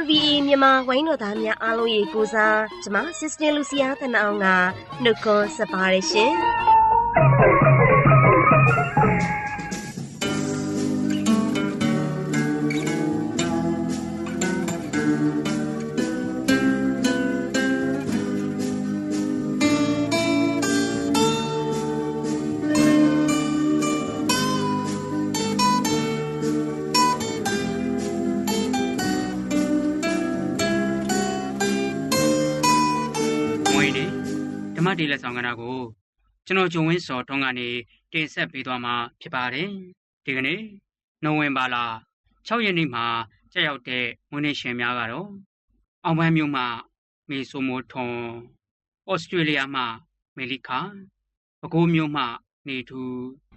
RVA မြန်မာဝိုင်းတော်သားများအားလုံးရေကိုစားကျမ Sister Lucia တနအောင်ကနှုတ်ခွန်းဆက်ပါတယ်ရှင် မ္မတေးလက်ဆောင်ကဏ္ဍကိုကျွန်တော်ဂျုံဝင်းစော်ထွန်းကနေတင်ဆက်ပေးသွားမှာဖြစ်ပါတယ်ဒီကနေ့နိုဝင်ဘာလ6ရက်နေ့မှာကြာရောက်တဲ့မွေးနေ့ရှင်များကတော့အောင်ပန်းမြို့မှမေဆိုမိုထွန်ဩစတြေးလျမှမေလီခာပဲခူးမြို့မှနေထူ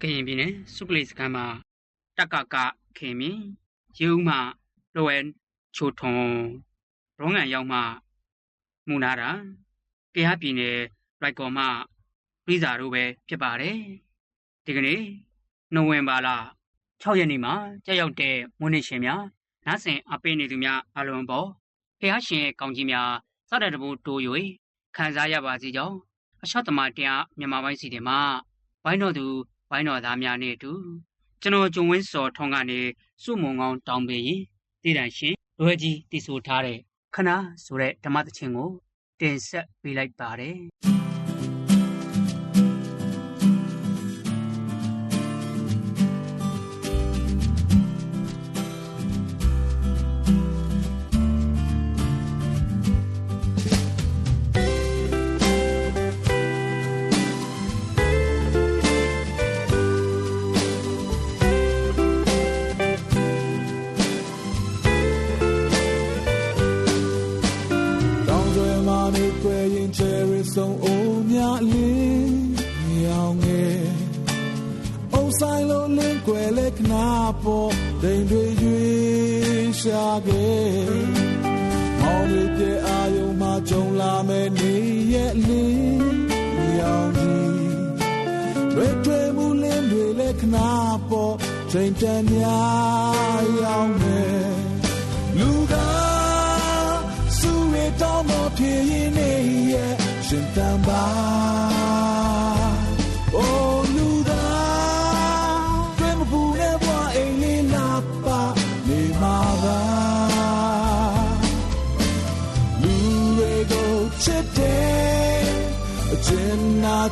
ကရင်ပြည်နယ်စုကလေးစခန်းမှာတက်ကကခင်မင်းရေဦးမှလိုဝဲချိုထွန်ရောငန်ရောက်မှမူနာတာကရပြည်နယ် လိုက်ကော်မှပြည်စာတို့ပဲဖြစ်ပါတယ်ဒီကနေ့နိုဝင်ဘာလ6ရက်နေ့မှာကြောက်ရောက်တဲ့မွေးနေ့ရှင်များနားဆင်အပေးနေသူများအလုံးပေါ်ဖះရှင်ကောင်းကြီးများစတဲ့တဘူတိုး၍ခံစားရပါစေကြောင်းအရှော့တမတရားမြန်မာပိုင်းစီတင်မှာဝိုင်းတော်သူဝိုင်းတော်သားများနဲ့အတူကျွန်တော်ကျုံဝင်းစော်ထုံးကနေစုမုံကောင်းတောင်းပေးရင်တည်တံရှင်လွယ်ကြီးတည်ဆိုထားတဲ့ခဏဆိုတဲ့ဓမ္မသချင်းကိုတင်ဆက်ပေးလိုက်ပါတယ် ချိန်တန်များရောင်နေလူကစူရတော်မဖြစ်ရင်နေရဲ့ရှင်တန်ပါ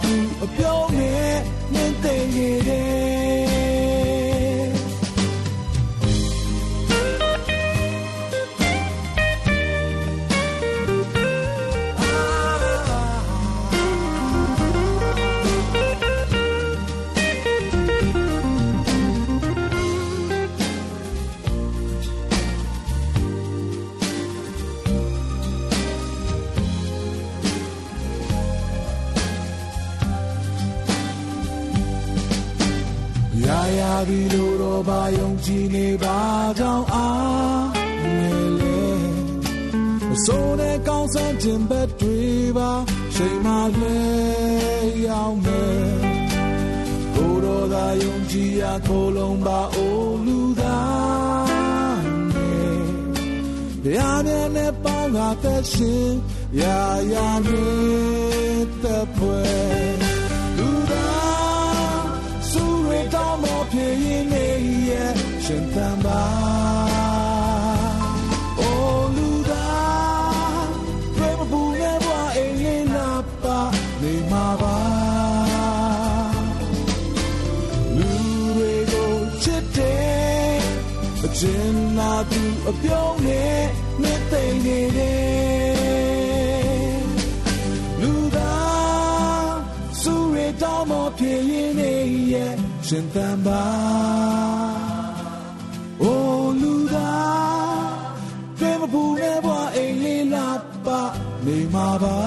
သူအပြော ဗျာမြဲနဲ့ပေါင်းတာသက်ရှင်ရာရာနဲ့သက်ဖွဲ့ဖြစ်ရင်နေရဲ့ရှင်သန်ပါအိုလူသားဘယ်မပူနဲ့ဘွားအိမ်လေးနာပါနေမှာပါလူ နာသူအပြုံးနဲ့မြတ်သိနေတယ်လူသားစူရတော်မဖြစ်ရင်နေရဲ့ရှင်သန်ပါအိုလူသားပြေမပူနဲ့ပါနေမှာပါ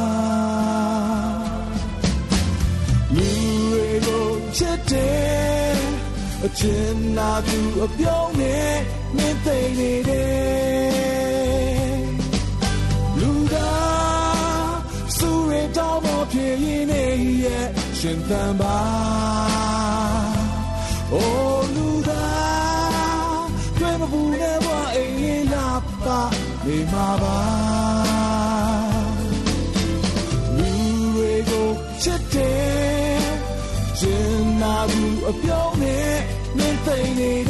လူတွေကိုချစ်တယ်အချင်နာသူအပြုံးနဲ့မင်းသိနေတယ် ရင်နေရဲ့ရှင်သန်ပါ Oh လူသာတွေ့မဘူးနဲ့ဘာအိမ်လေးလာပါနေမှာပါလူတွေကိုချစ်တယ်ကျင်နာဘူးအပြောင်းနဲ့မင်းသိနေ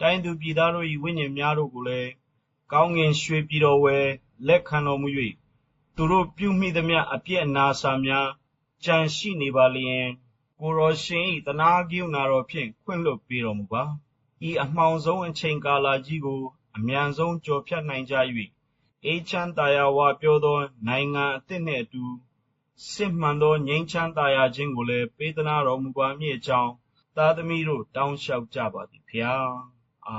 တိုင်းသူပြည်သားတို့၏ဝိညာဉ်များတို့ကိုလည်း ကောင်းငင်ရွှေပြည်တော်ဝယ် လက်ခံတော်မူ၍သူတို့ပြုမိသမျှအပြစ်အနာစာများကြံရှိနေပါလျင် ကိုရောရှင်၏တနာဂိုဏတော်ဖြင့် ခွင့်လွှတ်ပေးတော်မူပါ ဤအမှောင်ဆုံးအချိန်ကာလကြီးကို အမြန်ဆုံးကြော်ဖြတ်နိုင်ကြ၍အေးချမ်းသာယာဝပြောသော နိုင်ငံအသစ်နှင့်အတူ စစ်မှန်သော ငြိမ်းချမ်းသာယာခြင်းကိုလည်း ပေးသနာတော်မူပါမည်အကြောင်း သားသမီးတို့ တောင်းလျှောက်ကြပါသည်ဖျားအာ မ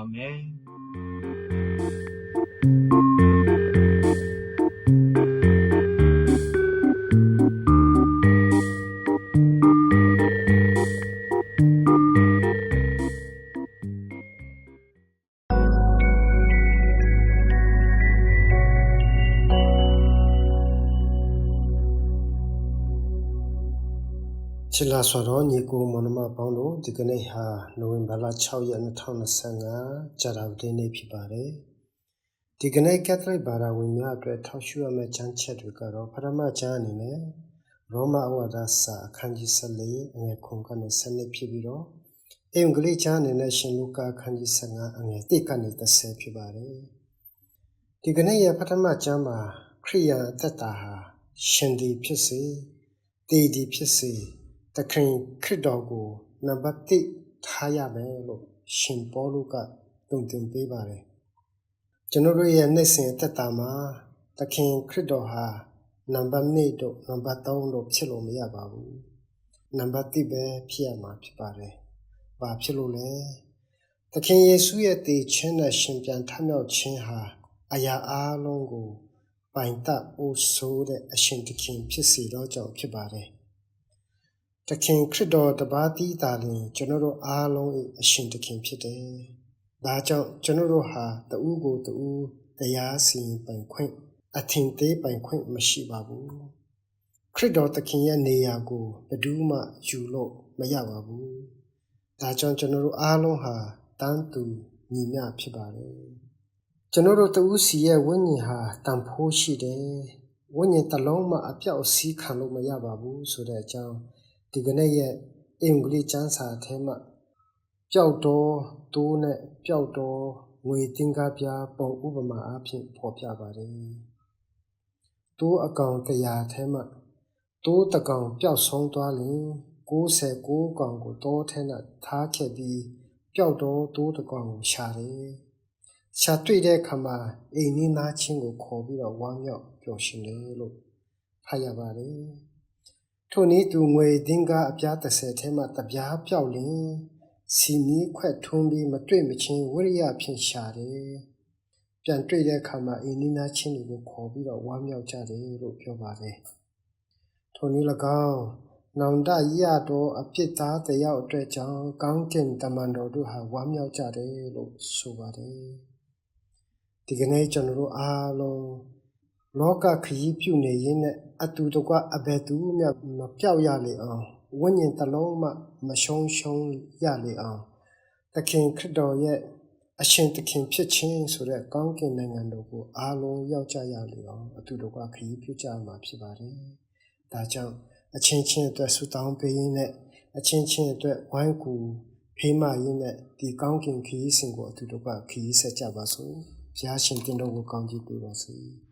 ချစ်လာဆိုတော့ညီကိုမနမပေါင်းတို့ဒီကနေ့ဟာနိုဝင်ဘာလ6ရက်2025ကြာတာပတင်းနေ့ဖြစ်ပါတယ်ဒီကနေ့ကက်သလစ်ဘာသာဝင်များအတွက်ထောက်ရှုရမယ့်ချမ်းချက်တွေကတော့ပထမချမ်းအနေနဲ့ရောမဩဝါဒစာအခန်းကြီး14အငယ်9ကနေ7ဖြစ်ပြီးတော့အင်္ဂလိပ်ချမ်းအနေနဲ့ရှင်လုကာအခန်းကြီး15အငယ်1ကနေ30ဖြစ်ပါတယ်ဒီကနေ့ရဲ့ပထမချမ်းမှာခရိယန်အသက်တာဟာရှင်ဒီဖြစ်စေတည်ဒီဖြစ်စေ တခင်ခရစ်တော်ကိုနံပါတ်1ထားရမယ်လို့ရှင်ပေါလုကတုံ့တင်ပေးပါတယ်ကျွန်တော်တို့ရဲ့နေ့စဉ်အသက်တာမှာတခင်ခရစ်တော်ဟာနံပါတ်2တို့နံပါတ်3တို့ဖြစ်လို့မရပါဘူးနံပါတ်1ပဲဖြစ်ရမှာဖြစ်ပါတယ်ဘာဖြစ်လို့လဲသခင်ယေရှုရဲ့တည်ခြင်းနဲ့ရှင်ပြန်ထမြောက်ခြင်းဟာအရာအလုံးကိုပိုင်တတ်အိုးဆိုးတဲ့အရှင်သခင်ဖြစ်စီတော့ကြောင့်ဖြစ်ပါတယ်။ သခင်ခရစ်တော်တပါးတည်းသာလျှင်ကျွန်တော်တို့အားလုံး၏အရှင်သခင်ဖြစ်တယ်။ဒါကြောင့်ကျွန်တော်တို့ဟာတဦးကိုတဦးတရားစီရင်ပိုင်ခွင့်အထင်သေးပိုင်ခွင့်မရှိပါဘူး။ခရစ်တော်သခင်ရဲ့နေရာကိုဘယ်သူမှယူလို့မရပါဘူး။ဒါကြောင့်ကျွန်တော်တို့အားလုံးဟာတန်းတူညီမျှဖြစ်ပါတယ်။ကျွန်တော်တို့တဦးစီရဲ့ဝိညာဉ်ဟာတန်ဖိုးရှိတယ်။ဝိညာဉ်တစ်လုံးမှအပြောက်စီးခံလို့မရပါဘူးဆိုတဲ့အကြောင်း ဒီကနေ့ရဲ့အင်္ဂလိပ်ကျမ်းစာထဲမှာပျောက်တော့တိုးနဲ့ပျောက်တော့ငွေတင်ကားပြားပုံဥပမာအဖြစ်ဖော်ပြပါတယ်။တိုးအကောင်တရားထဲမှာတိုးတကောင်ပျောက်ဆုံးသွားရင်69ကောင်ကိုတောထဲနဲ့ထားခဲ့ပြီးပျောက်တော့တိုးတကောင်ကိုရှာတယ်။ရှာတွေ့တဲ့အခါမှာအိမ်နီးနားချင်းကိုခေါ်ပြီးတော့ဝမ်းမြောက်ပျော်ရွှင်တယ်လို့ဖတ်ရပါတယ်။ ထို့နည်းသူငွေတင်ကားအပြား30ထဲမှာတပြားပျောက်ရင်စီမီခွက်ထွန်းပြီးမတွေ့မချင်းဝိရိယဖြင့်ရှာတယ်။ပြန်တွေ့တဲ့အခါမှာအိမ်နီးနားချင်းတွေကိုခေါ်ပြီးတော့ဝမ်းမြောက်ကြတယ်လို့ပြောပါတယ်။ထိုနည်း၎င်းနောင်တရတော်အဖြစ်သားတယောက်အတွက်ကြောင့်ကောင်းကင်တမန်တော်တို့ဟာဝမ်းမြောက်ကြတယ်လို့ဆိုပါတယ်။ဒီကနေ့ကျွန်တော်တို့အားလုံး လောကခရီးပြုနေရင်းနဲ့အတူတကွအဘယ်သူမှမပြောက်ရလေအောင်ဝိညာဉ်တစ်လုံးမှမရှုံးရှုံးရလေအောင်သခင်ခရစ်တော်ရဲ့အရှင်သခင်ဖြစ်ခြင်းဆိုတဲ့ကောင်းကင်နိုင်ငံတော်ကိုအားလုံးရောက်ကြရလေအောင်အတူတကွခရီးပြုကြမှာဖြစ်ပါတယ်။ဒါကြောင့်အချင်းချင်းအတွက်ဆုတောင်းပေးရင်းနဲ့အချင်းချင်းအတွက်ဝိုင်းကူဖေးမရင်းနဲ့ဒီကောင်းကင်ခရီးစဉ်ကိုအတူတကွခရီးဆက်ကြပါစို့။ဘုရားရှင်တင်တော်ကိုကောင်းချီးပေးပါစေ။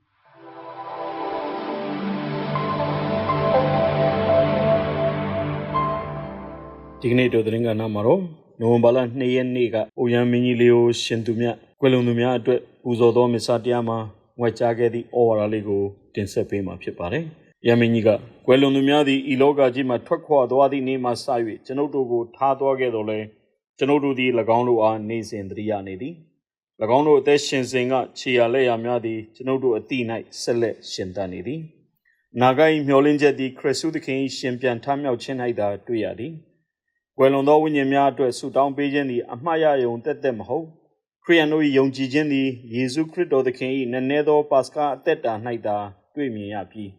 ဒီကနေ့တို့သတင်းကဏ္ဍမှာတော့နိုဝင်ဘာလ2ရက်နေ့ကအိုရန်မင်းကြီးလေးကိုရှင်သူမြတ်ကွယ်လွန်သူများအတွက်ပူဇော်သောမစ္စာတရားမှာငွေကြားခဲ့သည့်ဩဝါဒလေးကိုတင်ဆက်ပေးမှာဖြစ်ပါတယ်။ရန်မင်းကြီးကကွယ်လွန်သူများသည်ဤလောကကြီးမှထွက်ခွာသွားသည့်နေ့မှစ၍ကျွန်ုပ်တို့ကိုထားသွားခဲ့တော်လဲကျွန်ုပ်တို့သည်၎င်းတို့အားနေစဉ်တရိယာနေသည်။၎င်းတို့အသက်ရှင်စဉ်ကခြေရလက်ရများသည်ကျွန်ုပ်တို့အတိ၌ဆက်လက်ရှင်သန်နေသည်။နာဂိုင်းမျောလင်းချက်သည်ခရစ်စုသခင်၏ရှင်ပြန်ထမြောက်ခြင်း၌သာတွေ့ရသည်။ ကွယ်လွန်သောဝိညာဉ်များအတွက်ဆုတောင်းပေးခြင်းသည်အမှားရယုံတက်တက်မဟုတ်ခရိယန်တို့၏ယုံကြည်ခြင်းသည်ယေရှုခရစ်တော်သခင်၏နည်းနည်းသောပါစကာအသက်တာ၌သာတွေ့မြင်ရပြီး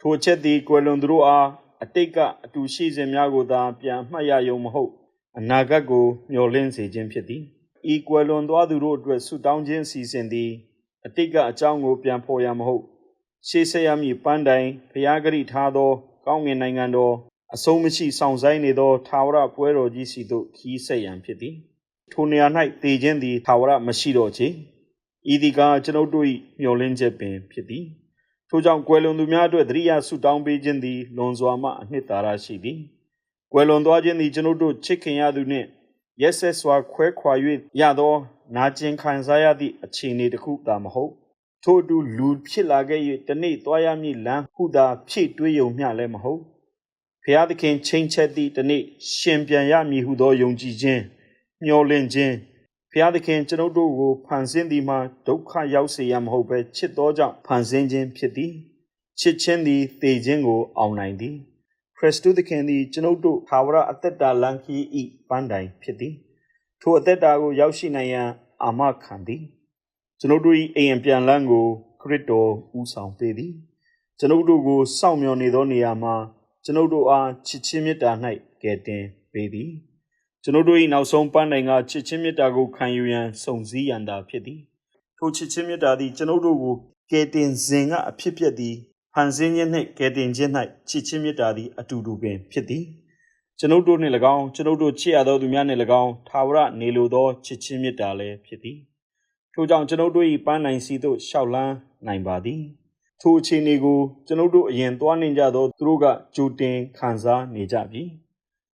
ထိုချက်သည်ကွယ်လွန်သူတို့အားအတိတ်ကအတူရှိစဉ်များကိုသာပြန်မှတ်ရယုံမဟုတ်အနာဂတ်ကိုမျှော်လင့်စေခြင်းဖြစ်သည်ဤကွယ်လွန်သွားသူတို့အတွက်ဆုတောင်းခြင်းစီစဉ်သည်အတိတ်ကအကြောင်းကိုပြန်ဖော်ရမဟုတ်ရှေးဆက်ရမည်ပန်းတိုင်ဖျားဂရိထားသော ကောင်းငင်နိုင်ငံတော် အဆုံးမရှိဆောင်ဆိုင်နေသောထာဝရပွဲတော်ကြီးစီသို့ခီးဆက်ရန်ဖြစ်သည်ထိုနေရာ၌တည်ခြင်းသည်ထာဝရမရှိတော့ချေဤဒီကကျွန်ုပ်တို့၏မျှော်လင့်ချက်ပင်ဖြစ်သည်ထိုကြောင့်ကွယ်လွန်သူများအတွက်သတိရဆုတောင်းပေးခြင်းသည်လွန်စွာမှအနှစ်သာရရှိသည်ကွယ်လွန်သွားခြင်းသည်ကျွန်ုပ်တို့ချစ်ခင်ရသူနှင့်ရက်ဆက်စွာခွဲခွာ၍ရသောနာကျင်ခံစားရသည့်အခြေအနေတစ်ခုသာမဟုတ်ထို့အတူလူဖြစ်လာခဲ့၍တနေ့သွားရမည့်လမ်းဟုသာဖြည့်တွေးယုံမျှလည်းမဟုတ် ဖျားသခင်ချိန်ချက်သည့်တနေ့ရှင်ပြန်ရမည်ဟုသောယုံကြည်ခြင်းမျှော်လင့်ခြင်းဖျားသခင်ကျွန်ုပ်တို့ကိုဖန်ဆင်းသည်မှာဒုက္ခရောက်စေရမဟုတ်ဘဲချစ်သောကြောင့်ဖန်ဆင်းခြင်းဖြစ်သည်ချစ်ခြင်းသည်တည်ခြင်းကို အောင်နိုင်သည်ခရစ်တုသခင်သည်ကျွန်ုပ်တို့သာဝရအသက်တာလမ်းခီးဤပန်းတိုင်ဖြစ်သည်ထိုအသက်တာကိုရောက်ရှိနိုင်ရန်အာမခံသည်ကျွန်ုပ်တို့၏အိမ်ပြန်လန်းကိုခရစ်တော်ဦးဆောင်ပေးသည်ကျွန်ုပ်တို့ကိုစောင့်မျှော်နေသောနေရာမှာ ကျွန်ုပ်တို့အားချစ်ချင်းမေတ္တာ၌ကယ်တင်ပေးသည်ကျွန်ုပ်တို့၏နောက်ဆုံးပန်းတိုင်ကချစ်ချင်းမေတ္တာကိုခံယူရန်စုံစည်းရန်သာဖြစ်သည်ထိုချစ်ချင်းမေတ္တာသည်ကျွန်ုပ်တို့ကိုကယ်တင်စဉ်ကအဖြစ်ပြက်သည်ဖန်ဆင်းခြင်းနှင့်ကယ်တင်ခြင်း၌ချစ်ချင်းမေတ္တာသည်အတူတူပင်ဖြစ်သည်ကျွန်ုပ်တို့နှင့်၎င်းကျွန်ုပ်တို့ချစ်ရသောသူများနှင့်၎င်းသာဝရနေလိုသောချစ်ချင်းမေတ္တာလည်းဖြစ်သည်ထို့ကြောင့်ကျွန်ုပ်တို့၏ပန်းနိုင်စီသို့ရှောက်လန်းနိုင်ပါသည် ထိုအခြေအနေကိုကျွန်ုပ်တို့အရင်သွားနေကြသောသူတို့ကကြိုတင်ခံစားနေကြပြီ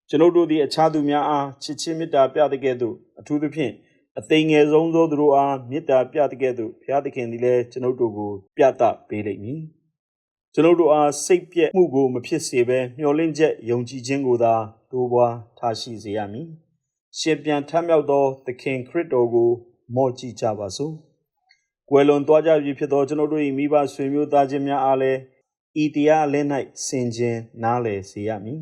ကျွန်ုပ်တို့သည်အခြားသူများအားချစ်ချင်းမေတ္တာပြတဲ့ကဲ့သို့အထူးသဖြင့်အသိငယ်ဆုံးသောသူတို့အားမေတ္တာပြတဲ့ကဲ့သို့ဘုရားသခင်သည်လည်းကျွန်ုပ်တို့ကိုပြသပေးလိမ့်မည်ကျွန်ုပ်တို့အားစိတ်ပြည့်မှုကိုမဖြစ်စေဘဲမျှော်လင့်ချက်ယုံကြည်ခြင်းကိုသာတိုးပွားထားရှိစေရမည်ရှင်ပြန်ထမ်းမြောက်သောသခင်ခရစ်တော်ကိုမော့ကြည့်ကြပါစို့ ကွယ်လွန်သွားကြပြီဖြစ်သောကျွန်ုပ်တို့၏မိဘဆွေမျိုးသားချင်းများအားလည်းဤတရားလင်း၌ဆင်ခြင်နားလည်စေရမည်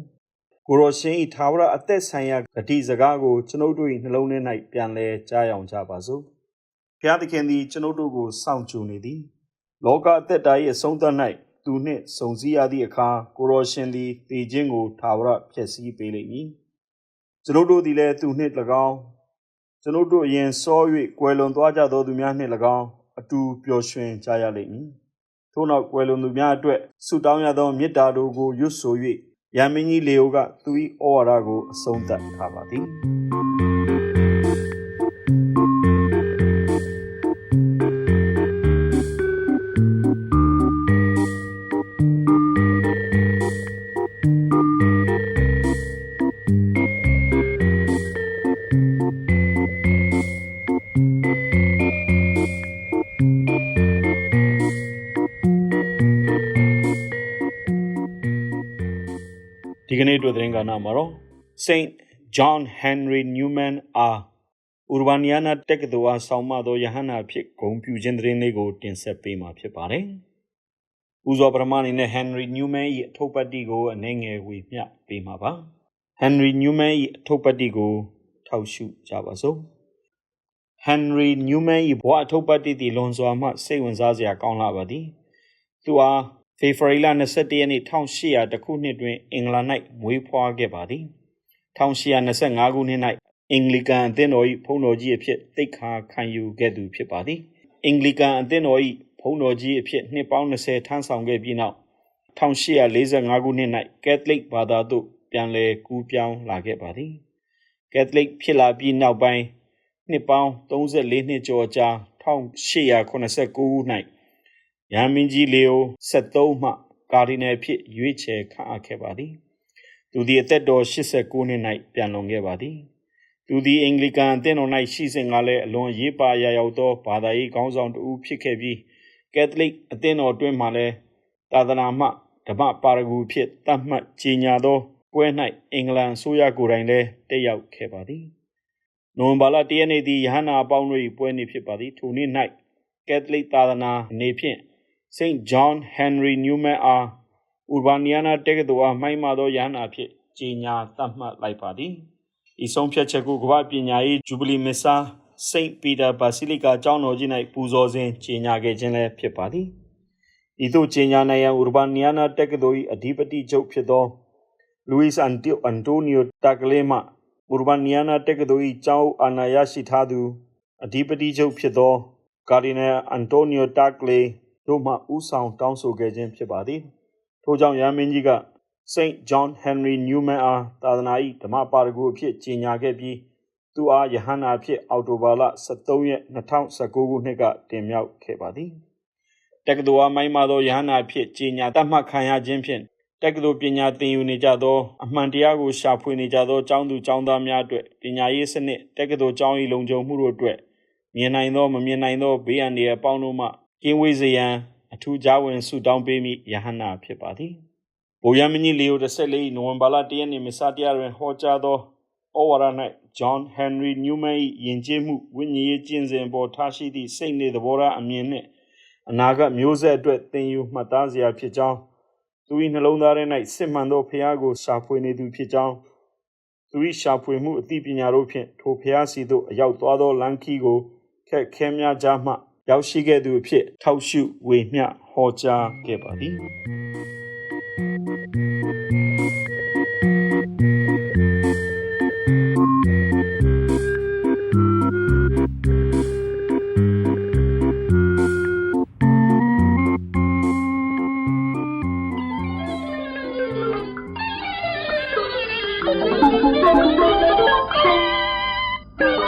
ကိုရောရှင်၏သာဝရအသက်ဆိုင်ရာဂတိစကားကိုကျွန်ုပ်တို့၏နှလုံးထဲ၌ပြန်လဲကြားယောင်ကြပါစို့ဘုရားသခင်သည်ကျွန်ုပ်တို့ကိုစောင့်ကြိုနေသည်လောကအသက်တာ၏အဆုံးသတ်၌သူနှင့်စုံစည်းရသည့်အခါကိုရောရှင်သည်တည်ခြင်းကိုသာဝရဖျက်ဆီးပေးလိမ့်မည်ကျွန်ုပ်တို့သည်လည်းသူနှင့်၎င်းကျွန်ုပ်တို့အရင်စော၍ကွယ်လွန်သွားကြသောသူများနှင့်၎င်း အတူပျော်ရွှင်ကြရလိမ့်မည်ထို့နောက်ကွယ်လွန်သူများအတွက်ဆုတောင်းရသောမေတ္တာတို့ကိုရွတ်ဆို၍ရမင်းကြီးလေယိုကသူ၏ဩဝါဒကိုအဆုံးသတ်ထားပါသည် အတွက်သတင်းကဏ္ဍမှာတော့ Saint John Henry Newman အားဥရဘနီယာနာတက္ကသိုလ်အားဆောင်မသောယဟန္တာဖြစ်ဂုဏ်ပြုခြင်းသတင်းလေးကိုတင်ဆက်ပေးမှာဖြစ်ပါတယ်။ဦးဇော်ပရမအနေနဲ့ Henry Newman ၏အထုပ်ပတ်တိကိုအနေငယ်ဝေမျှပေးမှာပါ။ Henry Newman ၏အထုပ်ပတ်တိကိုထောက်ရှုကြပါစို့။ Henry Newman ၏ဘဝအထုပ်ပတ်တိသည်လွန်စွာမှစိတ်ဝင်စားစရာကောင်းလာပါသည်။သူအား ဖေဖော်ဝါရီလ21ရက်နေ့1800တခုနှစ်တွင်အင်္ဂလန်၌မွေးဖွားခဲ့ပါသည်1825ခုနှစ်၌အင်္ဂလိကန်အသင်းတော်၏ဘုန်းတော်ကြီးအဖြစ်တိတ်ခါခံယူခဲ့သူဖြစ်ပါသည်အင်္ဂလိကန်အသင်းတော်၏ဘုန်းတော်ကြီးအဖြစ်နှစ်ပေါင်း20ထမ်းဆောင်ခဲ့ပြီးနောက်1845ခုနှစ်၌ကက်သလစ်ဘာသာသို့ပြန်လည်ကူးပြောင်းလာခဲ့ပါသည်ကက်သလစ်ဖြစ်လာပြီးနောက်ပိုင်းနှစ်ပေါင်း34နှစ်ကျော်ကြာ1889ခု၌ ရန်မင်းကြီးလေယို73မှကာဒီနယ်ဖြစ်ရွေးချယ်ခန့်အပ်ခဲ့ပါသည်သူသည်အသက်တော်89နှစ်၌ပြန်လွန်ခဲ့ပါသည်သူသည်အင်္ဂလိကန်အသင်းတော်၌ရှိစဉ်ကလည်းအလွန်ရေးပါရာရောက်သောဘာသာရေးခေါင်းဆောင်တူဖြစ်ခဲ့ပြီးကက်သလစ်အသင်းတော်တွင်မှလည်းသာသနာမှဓမ္မပါရဂူဖြစ်တတ်မှတ်ကြီးညာသောပွဲ၌အင်္ဂလန်ဆိုရကိုယ်တိုင်လည်းတက်ရောက်ခဲ့ပါသည်နိုဝင်ဘာလ၁ရက်နေ့သည်ယဟနာအပေါင်းတို့၏ပွဲနေ့ဖြစ်ပါသည်ထိုနေ့၌ကက်သလစ်သာသနာအနေဖြင့် St. John Henry Newman အားဥရဘာနီယာနာတက္ကသိုလ်အားမှိုင်းမသောယဟနာဖြစ်ကြီးညာသတ်မှတ်လိုက်ပါသည်ဤဆုံးဖြတ်ချက်ကိုကမ္ဘာပညာရေးဂျူဘလီမစ်ဆာစိန့်ပီတာဘာဆီလီကာကျောင်းတော်ကြီး၌ပူဇော်စဉ်ကြီးညာခဲ့ခြင်းလည်းဖြစ်ပါသည်ဤသို့ကြီးညာနိုင်ရန်ဥရဘာနီယာနာတက္ကသိုလ်၏အဓိပတိချုပ်ဖြစ်သောလူးစ်အန်တီအန်တိုနီယိုတာကလေးမှဥရဘာနီယာနာတက္ကသိုလ်၏ကျောင်းအာဏာရရှိထားသူအဓိပတိချုပ်ဖြစ်သောကာဒီနယ်အန် တိုနီယိုတာကလေးတို့မှဥဆောင်တောင်းဆိုခဲ့ခြင်းဖြစ်ပါသည်ထို့ကြောင့်ရမင်းကြီးက St. John Henry Newman အားသာသနာ၏ဓမ္မပါရဂူအဖြစ်ကြီးညာခဲ့ပြီးသူအားယဟန္တာဖြစ်အော်တိုဘာလ23ရက်2019ခုနှစ်ကတင်မြှောက်ခဲ့ပါသည်တက္ကသိုလ်အားမိုင်းမာသောယဟန္တာဖြစ်ကြီးညာတတ်မှတ်ခံရခြင်းဖြင့်တက္ကသိုလ်ပညာသင်ယူနေကြသောအမှန်တရားကိုရှာဖွေနေကြသောကျောင်းသူကျောင်းသားများအတွက်ပညာရေးစနစ်တက္ကသိုလ်ကျောင်း၏လုံခြုံမှုတို့အတွက်မြင်နိုင်သောမမြင်နိုင်သောဘေးအန္တရာယ်ပေါင်းတို့မှ ကင်းဝေးစေရန်အထူးကြားဝင်ဆုတောင်းပေးမိယဟန္တာဖြစ်ပါသည်။ဘိုယမင်းကြီးလီယို14နိုဝင်ဘာလ1ရက်နေ့မစ္စတရားတွင်ဟောကြားသောဩဝါဒ၌ John Henry Newman ၏ယဉ်ကျေးမှုဝိညာဉ်ရေးကျင့်စဉ်ပေါ်ထားရှိသည့်စိတ်နေသဘောထားအမြင်နှင့်အနာဂတ်မျိုးဆက်အတွက်သင်ယူမှတ်သားစရာဖြစ်ကြောင်းသူ၏နှလုံးသားထဲ၌စစ်မှန်သောဖျားကိုရှာဖွေနေသူဖြစ်ကြောင်းသူ၏ရှာဖွေမှုအသိပညာတို့ဖြင့်ထိုဖျားစီသို့အရောက်သွားသောလမ်းခီးကိုခက်ခဲများကြားမှ ရောက်ရှိခဲ့သူအဖြစ်ထောက်ရှုဝေမျှဟောကြားခဲ့ပါသည်